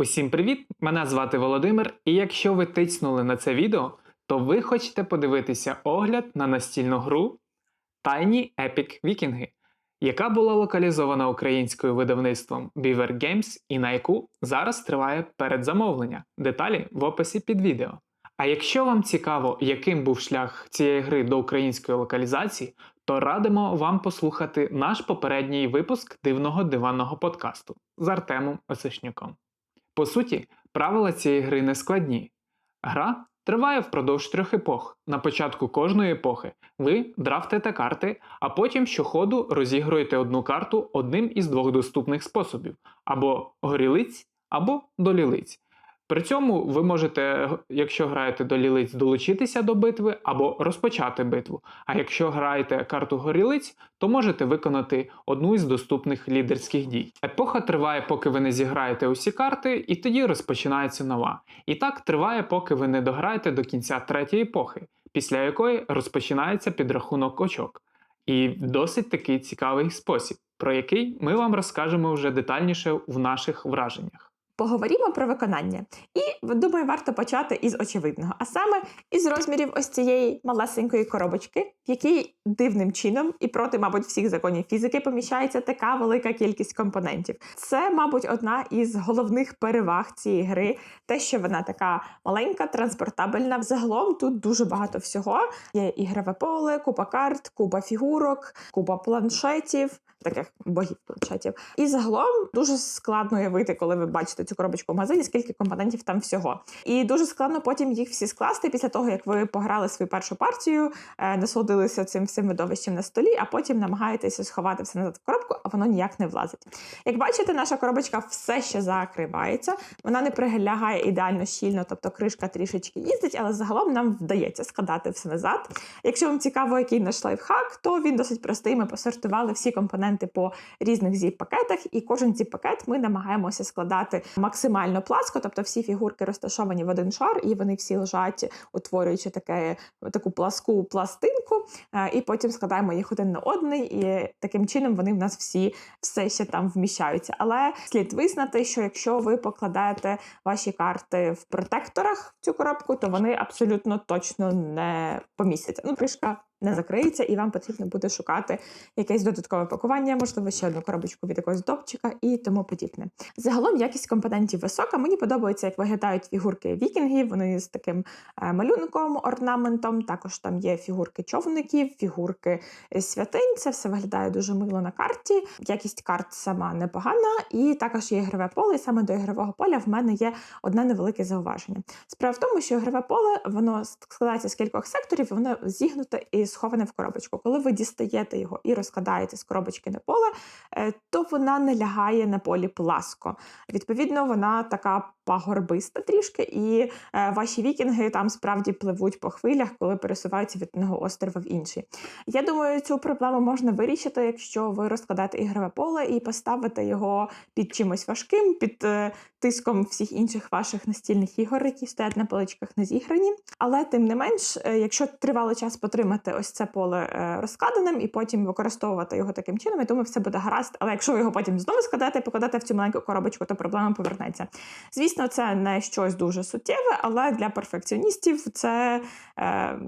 Усім привіт! Мене звати Володимир, і якщо ви тицнули на це відео, то ви хочете подивитися огляд на настільну гру Tiny Epic Vikinги, яка була локалізована українською видавництвом Beaver Games і на яку зараз триває передзамовлення. Деталі в описі під відео. А якщо вам цікаво, яким був шлях цієї гри до української локалізації, то радимо вам послухати наш попередній випуск дивного диванного подкасту з Артемом Осишнюком. По суті, правила цієї гри не складні. Гра триває впродовж трьох епох. На початку кожної епохи ви драфтите карти, а потім щоходу розігруєте одну карту одним із двох доступних способів: або горілиць, або долілиць. При цьому ви можете, якщо граєте до лілиць, долучитися до битви або розпочати битву. А якщо граєте карту горілиць, то можете виконати одну із доступних лідерських дій. Епоха триває, поки ви не зіграєте усі карти, і тоді розпочинається нова. І так триває, поки ви не дограєте до кінця третьої епохи, після якої розпочинається підрахунок очок. І досить такий цікавий спосіб, про який ми вам розкажемо вже детальніше в наших враженнях. Поговоримо про виконання. І думаю, варто почати із очевидного, а саме із розмірів ось цієї малесенької коробочки, в якій дивним чином і проти, мабуть, всіх законів фізики поміщається така велика кількість компонентів. Це, мабуть, одна із головних переваг цієї гри, те, що вона така маленька, транспортабельна. Взагалом тут дуже багато всього. Є ігрове поле, купа карт, купа фігурок, купа планшетів. Таких богів планшетів. І загалом дуже складно уявити, коли ви бачите цю коробочку в магазині, скільки компонентів там всього. І дуже складно потім їх всі скласти після того, як ви пограли свою першу партію, е, насолодилися цим всім видовищем на столі, а потім намагаєтеся сховати все назад в коробку, а воно ніяк не влазить. Як бачите, наша коробочка все ще закривається, вона не прилягає ідеально щільно, тобто кришка трішечки їздить, але загалом нам вдається складати все назад. Якщо вам цікаво, який наш лайфхак, то він досить простий. Ми посортували всі компоненти по різних зіп-пакетах, і кожен зіп-пакет ми намагаємося складати максимально пласко, тобто всі фігурки розташовані в один шар, і вони всі лежать, утворюючи таке, таку пласку пластинку, е, і потім складаємо їх один на одний, і таким чином вони в нас всі все ще там вміщаються. Але слід визнати, що якщо ви покладаєте ваші карти в протекторах в цю коробку, то вони абсолютно точно не помістяться. Ну, кришка не закриється, і вам потрібно буде шукати якесь додаткове пакування, можливо, ще одну коробочку від якогось допчика і тому подібне. Загалом якість компонентів висока. Мені подобається, як виглядають фігурки вікінгів. Вони з таким е, малюнком, орнаментом. Також там є фігурки човників, фігурки е, святинь. Це все виглядає дуже мило на карті. Якість карт сама непогана, і також є ігрове поле. І саме до ігрового поля в мене є одне невелике зауваження. Справа в тому, що ігрове поле воно складається з кількох секторів, воно зігнуте і сховане в коробочку. Коли ви дістаєте його і розкладаєте з коробочки на поле, е, то вона не лягає на полі пласко. Відповідно, вона така пагорбиста трішки, і е, ваші вікінги там справді пливуть по хвилях, коли пересуваються від одного острова в інший. Я думаю, цю проблему можна вирішити, якщо ви розкладаєте ігрове поле і поставите його під чимось важким, під е, тиском всіх інших ваших настільних ігор, які стоять на поличках не зіграні. Але тим не менш, якщо тривалий час потримати ось це поле е, розкладеним і потім використовувати його таким чином, я думаю, все буде гаразд. Але якщо ви його потім знову складете і покладете в цю маленьку коробочку, то проблема повернеться. Звісно, це не щось дуже суттєве, але для перфекціоністів це. Е,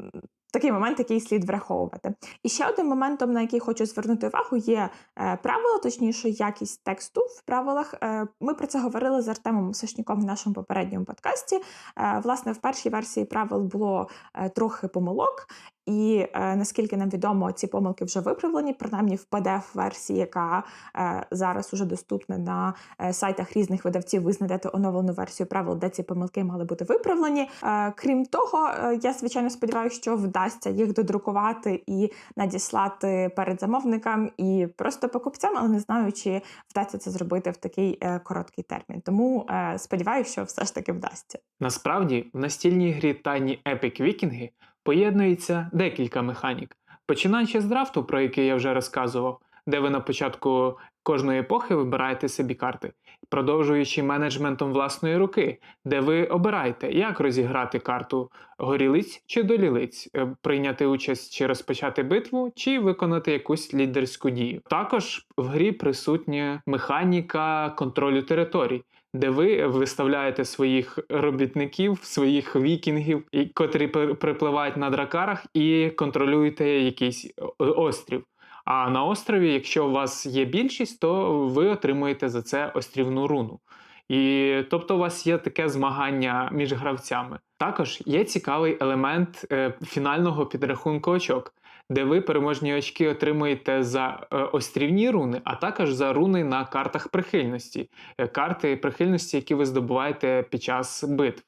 Такий момент, який слід враховувати. І ще одним моментом, на який хочу звернути увагу, є е, правила, точніше, якість тексту в правилах. Е, ми про це говорили з Артемом Сашніком в нашому попередньому подкасті. Е, власне, в першій версії правил було трохи помилок, і е, наскільки нам відомо, ці помилки вже виправлені, принаймні в pdf версії яка е, зараз уже доступна на е, сайтах різних видавців, ви знайдете оновлену версію правил, де ці помилки мали бути виправлені. Крім того, я звичайно сподіваюся, що вдасться їх додрукувати і надіслати перед замовникам і просто покупцям, але не знаю, чи вдасться це зробити в такий короткий термін. Тому сподіваюся, що все ж таки вдасться. Насправді, в настільній грі Tiny Epic Вікінги поєднується декілька механік, починаючи з драфту, про який я вже розказував, де ви на початку кожної епохи вибираєте собі карти, продовжуючи менеджментом власної руки, де ви обираєте, як розіграти карту горілиць чи долілиць, е, прийняти участь чи розпочати битву, чи виконати якусь лідерську дію. Також в грі присутня механіка контролю територій. Де ви виставляєте своїх робітників, своїх вікінгів, котрі припливають на дракарах, і контролюєте якийсь острів. А на острові, якщо у вас є більшість, то ви отримуєте за це острівну руну. І тобто у вас є таке змагання між гравцями. Також є цікавий елемент е, фінального підрахунку очок, де ви переможні очки отримуєте за е, острівні руни, а також за руни на картах прихильності, Е, карти прихильності, які ви здобуваєте під час битв.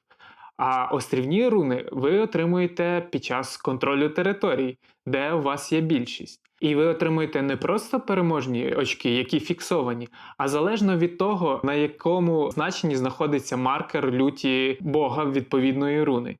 А острівні руни ви отримуєте під час контролю територій, де у вас є більшість. І ви отримуєте не просто переможні очки, які фіксовані, а залежно від того, на якому значенні знаходиться маркер люті бога відповідної руни.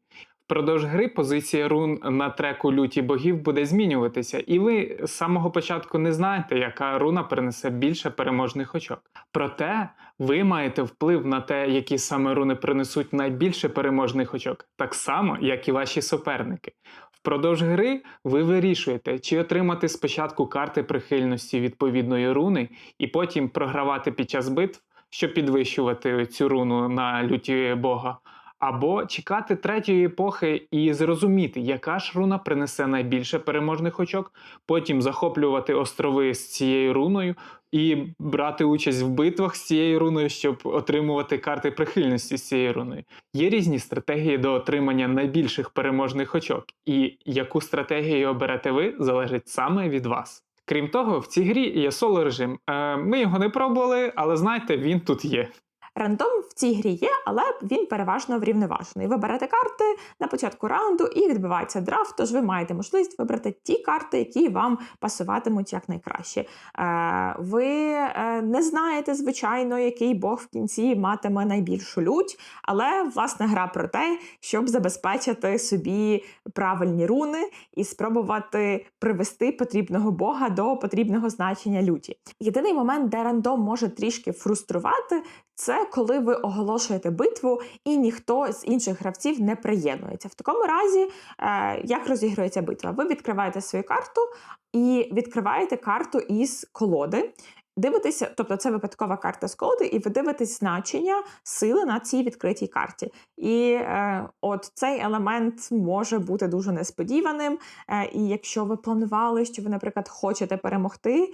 Впродовж гри позиція рун на треку люті богів буде змінюватися, і ви з самого початку не знаєте, яка руна принесе більше переможних очок. Проте ви маєте вплив на те, які саме руни принесуть найбільше переможних очок, так само, як і ваші суперники. Впродовж гри ви вирішуєте, чи отримати спочатку карти прихильності відповідної руни, і потім програвати під час битв, щоб підвищувати цю руну на люті Бога, або чекати третьої епохи і зрозуміти, яка ж руна принесе найбільше переможних очок, потім захоплювати острови з цією руною і брати участь в битвах з цією руною, щоб отримувати карти прихильності з цією руною. Є різні стратегії до отримання найбільших переможних очок, і яку стратегію оберете ви, залежить саме від вас. Крім того, в цій грі є соло режим. Е, ми його не пробували, але знаєте, він тут є. Рандом в цій грі є, але він переважно врівноважений. Ви берете карти на початку раунду і відбувається драфт, тож ви маєте можливість вибрати ті карти, які вам пасуватимуть якнайкраще. Е, ви е, не знаєте, звичайно, який бог в кінці матиме найбільшу лють, але власне гра про те, щоб забезпечити собі правильні руни і спробувати привести потрібного бога до потрібного значення люті. Єдиний момент, де рандом може трішки фруструвати, це коли ви оголошуєте битву і ніхто з інших гравців не приєднується. В такому разі, е, як розігрується битва? Ви відкриваєте свою карту і відкриваєте карту із колоди. Дивитеся, тобто це випадкова карта з колоди, і ви дивитесь значення сили на цій відкритій карті. І е, от цей елемент може бути дуже несподіваним. Е, і якщо ви планували, що ви, наприклад, хочете перемогти,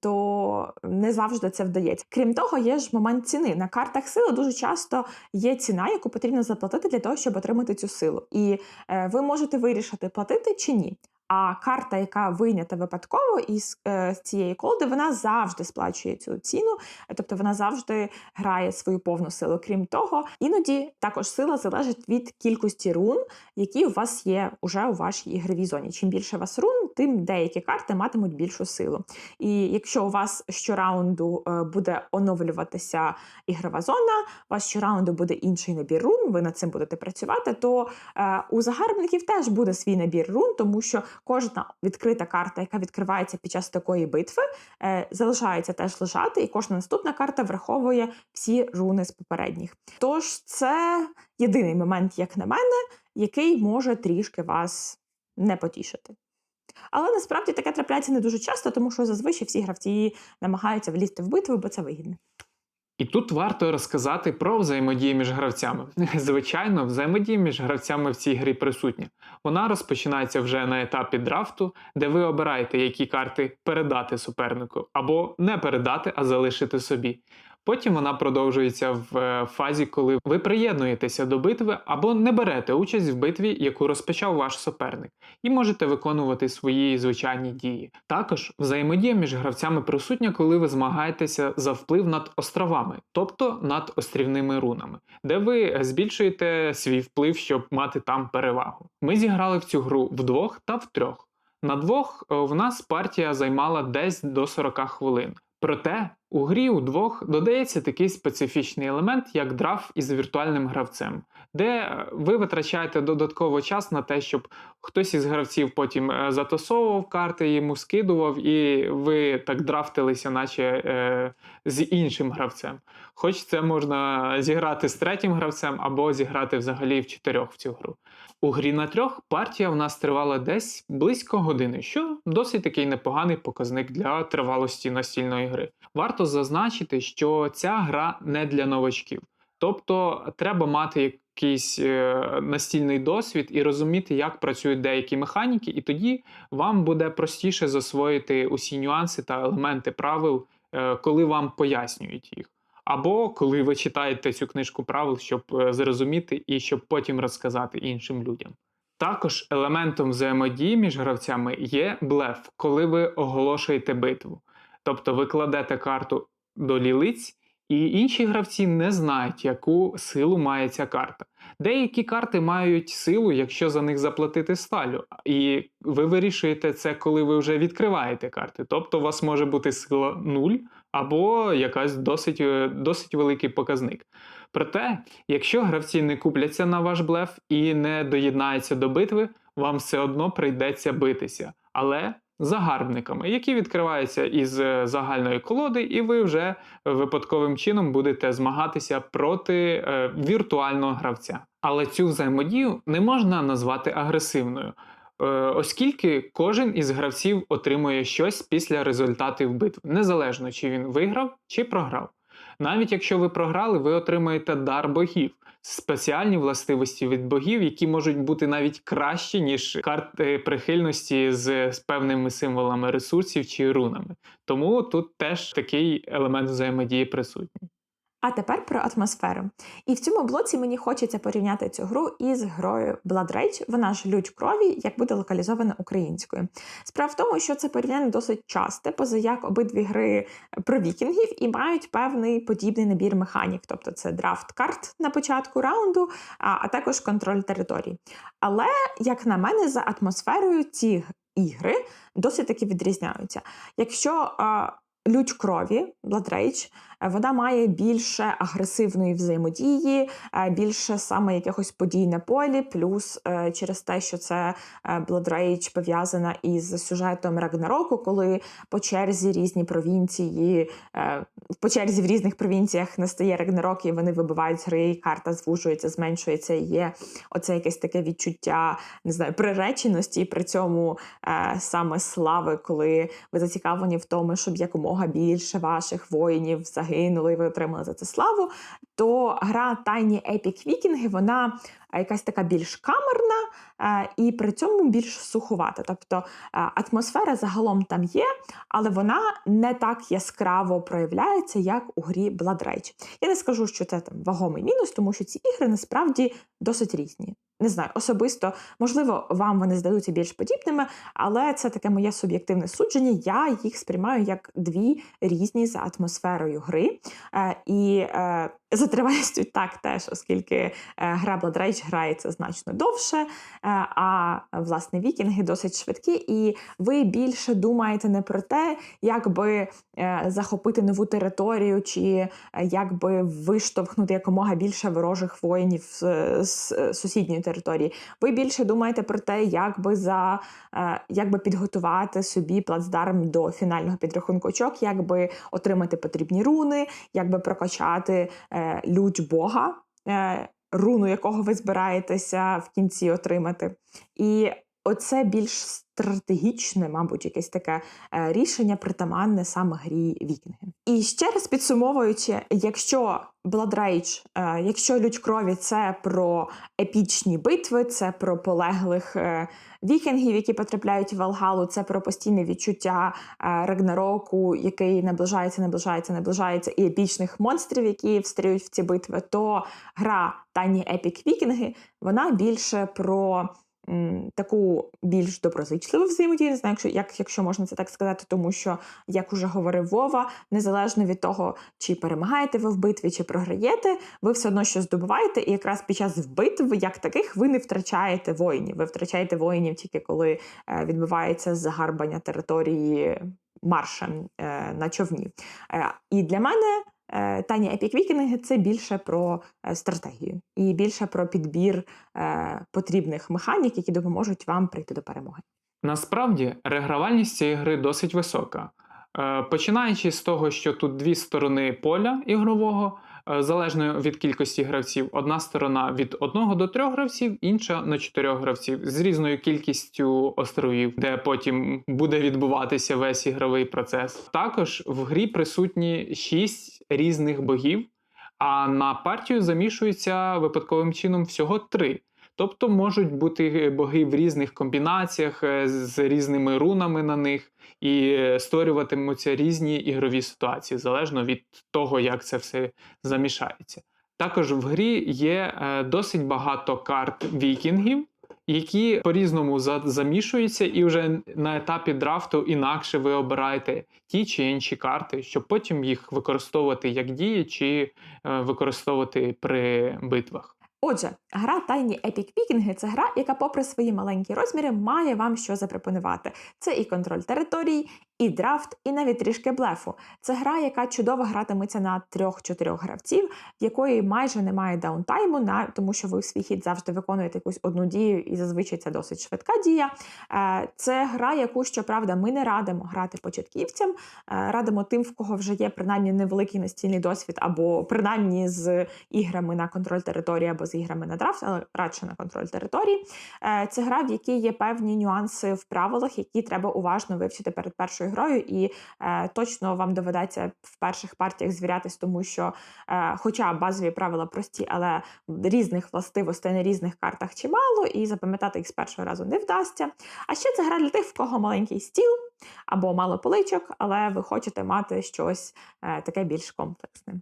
то не завжди це вдається. Крім того, є ж момент ціни. На картах сили дуже часто є ціна, яку потрібно заплатити для того, щоб отримати цю силу. І е, ви можете вирішити, платити чи ні. А карта, яка вийнята випадково із е, цієї колоди, вона завжди сплачує цю ціну, тобто вона завжди грає свою повну силу. Крім того, іноді також сила залежить від кількості рун, які у вас є уже у вашій ігровій зоні. Чим більше у вас рун, тим деякі карти матимуть більшу силу. І якщо у вас щораунду е, буде оновлюватися ігрова зона, у вас щораунду буде інший набір рун, ви над цим будете працювати, то е, у загарбників теж буде свій набір рун, тому що кожна відкрита карта, яка відкривається під час такої битви, е, залишається теж лежати, і кожна наступна карта враховує всі руни з попередніх. Тож це єдиний момент, як на мене, який може трішки вас не потішити. Але насправді таке трапляється не дуже часто, тому що зазвичай всі гравці намагаються влізти в битву, бо це вигідно. І тут варто розказати про взаємодію між гравцями. Звичайно, взаємодія між гравцями в цій грі присутня. Вона розпочинається вже на етапі драфту, де ви обираєте, які карти передати супернику, або не передати, а залишити собі. Потім вона продовжується в е, фазі, коли ви приєднуєтеся до битви або не берете участь в битві, яку розпочав ваш суперник, і можете виконувати свої звичайні дії. Також взаємодія між гравцями присутня, коли ви змагаєтеся за вплив над островами, тобто над острівними рунами, де ви збільшуєте свій вплив, щоб мати там перевагу. Ми зіграли в цю гру вдвох та втрьох. На двох е, в нас партія займала десь до 40 хвилин. Проте у грі удвох додається такий специфічний елемент, як драф із віртуальним гравцем, де е, ви витрачаєте додатково час на те, щоб хтось із гравців потім е, затасовував карти, йому скидував, і ви так драфтилися, наче е, з іншим гравцем. Хоч це можна зіграти з третім гравцем або зіграти взагалі в чотирьох в цю гру. У грі на трьох партія в нас тривала десь близько години, що досить такий непоганий показник для тривалості настільної гри. Варто зазначити, що ця гра не для новачків. Тобто треба мати якийсь е, настільний досвід і розуміти, як працюють деякі механіки, і тоді вам буде простіше засвоїти усі нюанси та елементи правил, е, коли вам пояснюють їх. Або коли ви читаєте цю книжку правил, щоб е, зрозуміти і щоб потім розказати іншим людям. Також елементом взаємодії між гравцями є блеф, коли ви оголошуєте битву. Тобто ви кладете карту до лілиць, і інші гравці не знають, яку силу має ця карта. Деякі карти мають силу, якщо за них заплатити сталю, і ви вирішуєте це, коли ви вже відкриваєте карти. Тобто у вас може бути сила 0 або якась досить, е, досить великий показник. Проте, якщо гравці не купляться на ваш блеф і не доєднаються до битви, вам все одно прийдеться битися. Але загарбниками, які відкриваються із е, загальної колоди, і ви вже випадковим чином будете змагатися проти е, віртуального гравця. Але цю взаємодію не можна назвати агресивною, оскільки кожен із гравців отримує щось після результатів битви, незалежно чи він виграв чи програв. Навіть якщо ви програли, ви отримаєте дар богів, спеціальні властивості від богів, які можуть бути навіть кращі, ніж карти прихильності з певними символами ресурсів чи рунами. Тому тут теж такий елемент взаємодії присутній. А тепер про атмосферу. І в цьому блоці мені хочеться порівняти цю гру із грою Blood Rage, вона ж лють крові, як буде локалізована українською. Справа в тому, що це порівняння досить часте, поза як обидві гри про вікінгів і мають певний подібний набір механік, тобто це драфт карт на початку раунду, а, також контроль територій. Але, як на мене, за атмосферою ці ігри досить таки відрізняються. Якщо а, лють крові, Blood Rage, вона має більше агресивної взаємодії, е, більше саме якихось подій на полі, плюс е, через те, що це е, Blood Rage пов'язана із сюжетом Рагнароку, коли по черзі різні провінції, по черзі в різних провінціях настає Рагнарок, і вони вибивають гри, і карта звужується, зменшується. І є оце якесь таке відчуття не знаю, приреченості, і при цьому саме слави, коли ви зацікавлені в тому, щоб якомога більше ваших воїнів загинуло, і ви отримали за це славу. То гра Тайні Епік Вікінги вона е, якась така більш камерна е, і при цьому більш суховата. Тобто е, атмосфера загалом там є, але вона не так яскраво проявляється, як у грі Blood Rage. Я не скажу, що це там вагомий мінус, тому що ці ігри насправді досить різні. Не знаю, особисто, можливо, вам вони здадуться більш подібними, але це таке моє суб'єктивне судження. Я їх сприймаю як дві різні за атмосферою гри. Е, і е, за тривалістю так теж, оскільки е, гра Blood Rage грається значно довше, е, а власне вікінги досить швидкі, і ви більше думаєте не про те, як би е, захопити нову територію, чи е, як би виштовхнути якомога більше ворожих воїнів з, з е, сусідньої. Ви більше думаєте про те, як би за е, як би підготувати собі плацдарм до фінального підрахунку очок, як би отримати потрібні руни, як би прокачати е, лють Бога, е, руну якого ви збираєтеся в кінці отримати. І оце більш стратегічне, мабуть, якесь таке е, рішення притаманне саме грі Вікінги. І ще раз підсумовуючи, якщо Blood Rage, е, якщо лють крові це про епічні битви, це про полеглих е, вікінгів, які потрапляють в Валгалу, це про постійне відчуття Рагнароку, який наближається, наближається, наближається, і епічних монстрів, які встріють в ці битви, то гра Тайні Епік Вікінги вона більше про таку більш доброзичливу взаємодію, не знаю, якщо, як, якщо можна це так сказати, тому що, як уже говорив Вова, незалежно від того, чи перемагаєте ви в битві, чи програєте, ви все одно щось здобуваєте, і якраз під час битв, як таких, ви не втрачаєте воїнів. Ви втрачаєте воїнів тільки коли е, відбувається загарбання території маршем е, на човні. Е, і для мене. Е, Таня Епік Вікінги це більше про е, стратегію і більше про підбір е, потрібних механік, які допоможуть вам прийти до перемоги. Насправді регравальність цієї гри досить висока. Починаючи з того, що тут дві сторони поля ігрового, залежно від кількості гравців. Одна сторона від 1 до 3 гравців, інша на 4 гравців з різною кількістю островів, де потім буде відбуватися весь ігровий процес. Також в грі присутні 6 різних богів, а на партію замішується випадковим чином всього 3. Тобто можуть бути боги в різних комбінаціях е, з різними рунами на них, і е, створюватимуться різні ігрові ситуації залежно від того, як це все замішається. Також в грі є е, досить багато карт вікінгів, які по-різному замішуються, і вже на етапі драфту інакше ви обираєте ті чи інші карти, щоб потім їх використовувати як дії, чи е, використовувати при битвах. Отже, гра Tiny Epic Viking це гра, яка, попри свої маленькі розміри, має вам що запропонувати. Це і контроль територій, і драфт, і навіть трішки блефу. Це гра, яка чудово гратиметься на трьох-чотирьох гравців, в якої майже немає даунтайму, на тому що ви в свій хід завжди виконуєте якусь одну дію, і зазвичай це досить швидка дія. Е, Це гра, яку, щоправда, ми не радимо грати початківцям. Е, Радимо тим, в кого вже є принаймні невеликий настільний досвід, або принаймні з іграми на контроль території, або з іграми на драфт, але радше на контроль території. Е, Це гра, в якій є певні нюанси в правилах, які треба уважно вивчити перед першою грою, і е, точно вам доведеться в перших партіях звірятись, тому що, е, хоча базові правила прості, але різних властивостей на різних картах чимало, і запам'ятати їх з першого разу не вдасться. А ще це гра для тих, в кого маленький стіл або мало поличок, але ви хочете мати щось таке більш комплексне.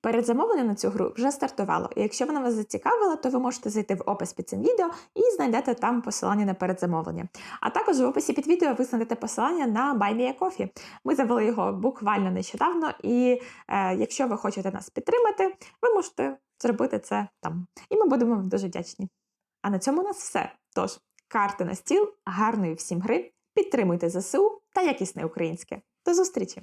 Передзамовлення на цю гру вже стартувало, і якщо вона вас зацікавила, то ви можете зайти в опис під цим відео і знайдете там посилання на передзамовлення. А також в описі під відео ви знайдете посилання на Buy Me a Coffee. Ми завели його буквально нещодавно, і е, якщо ви хочете нас підтримати, ви можете зробити це там. І ми будемо вам дуже вдячні. А на цьому у нас все. Тож, карти на стіл, гарної всім гри, підтримуйте ЗСУ та якісне українське. До зустрічі!